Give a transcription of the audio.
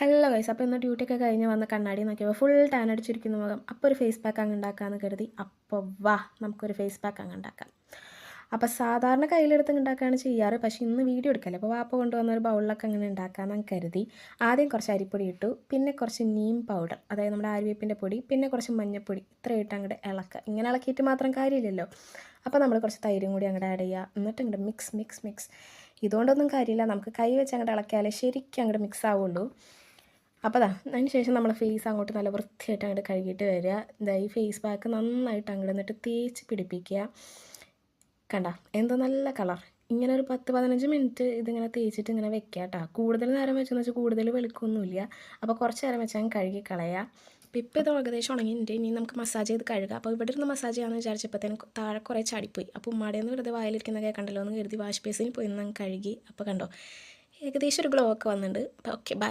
Hello guys അപ്പോൾ ഇന്ന് ഡ്യൂട്ടിയൊക്കെ കഴിഞ്ഞ് വന്ന കണ്ണാടി നോക്കിയപ്പോൾ ഫുൾ ടാൻ അടിച്ചിരിക്കുന്ന മുഖം. അപ്പോൾ ഒരു ഫേസ് പാക്ക് അങ്ങ് ഉണ്ടാക്കാമെന്ന് കരുതി. അപ്പോൾ വാ നമുക്കൊരു ഫേസ് പാക്ക് അങ്ങ് ഉണ്ടാക്കാം അപ്പോൾ സാധാരണ കയ്യിലെടുത്ത് ഉണ്ടാക്കുകയാണ് ചെയ്യാറ്. പക്ഷേ ഇന്ന് വീഡിയോ എടുക്കല്ലേ? അപ്പോൾ വാപ്പ കൊണ്ടുവന്ന ഒരു ബൗളിലൊക്കെ അങ്ങനെ ഉണ്ടാക്കാമെന്ന് കരുതി. ആദ്യം കുറച്ച് അരിപ്പൊടി ഇട്ടു. പിന്നെ കുറച്ച് നീം പൗഡർ അതായത് നമ്മുടെ ആര്യവേപ്പിന്റെ പൊടി പിന്നെ കുറച്ച് മഞ്ഞൾപ്പൊടി ഇത്രയിട്ട് അങ്ങോട്ട് ഇളക്കുക ഇങ്ങനെ ഇളക്കിയിട്ട് മാത്രം കാര്യമില്ലല്ലോ. അപ്പോൾ നമ്മൾ കുറച്ച് തൈരും കൂടി അങ്ങോട്ട് ആഡ് ചെയ്യുക എന്നിട്ട് അങ്ങോട്ട് മിക്സ് മിക്സ് മിക്സ് ഇതുകൊണ്ടൊന്നും കാര്യമില്ല. നമുക്ക് കൈ വെച്ച് അങ്ങോട്ട് ഇളക്കിയാലേ ശരിക്കും അങ്ങോട്ട് മിക്സ് ആവുള്ളൂ. അപ്പോൾ അതാ അതിന് ശേഷം നമ്മൾ ഫേസ് അങ്ങോട്ട് നല്ല വൃത്തിയായിട്ട് അങ്ങോട്ട് കഴുകിയിട്ട് വരിക. ഇതാ ഈ ഫേസ് പാക്ക് നന്നായിട്ട് അങ്ങോട്ട് എന്നിട്ട് തേച്ച് പിടിപ്പിക്കുക. കണ്ട എന്തോ നല്ല കളർ ഇങ്ങനെ ഒരു പത്ത് പതിനഞ്ച് മിനിറ്റ് ഇതിങ്ങനെ തേച്ചിട്ട് ഇങ്ങനെ വെക്കുക കേട്ടോ കൂടുതൽ നേരം വെച്ചെന്ന് വെച്ചാൽ കൂടുതൽ വെളുക്കൊന്നുമില്ല. അപ്പോൾ കുറച്ച് നേരം വെച്ചാൽ കഴുകി കളയുക അപ്പോൾ ഇപ്പോൾ ഇത് ഏകദേശം ഉണങ്ങിയിട്ട് ഇനി നമുക്ക് മസാജ് ചെയ്ത് കഴുകാം. അപ്പോൾ ഇവിടെ ഇരുന്ന് മസാജ് ചെയ്യാമെന്ന് വിചാരിച്ചപ്പോഴത്തേനും താഴെ കുറേ ചാടിപ്പോയി അപ്പോൾ ഉമ്മാടേന്ന് വെറുതെ വായിലിരിക്കുന്ന കേൾക്കണ്ടല്ലോ എന്ന് കരുതി വാഷ് ബേസിൽ പോയി നിന്ന് കഴുകി. അപ്പോൾ കണ്ടോ ഏകദേശം ഒരു ഗ്ലോ ഒക്കെ വന്നിട്ടുണ്ട്. അപ്പോൾ ഓക്കെ ബൈ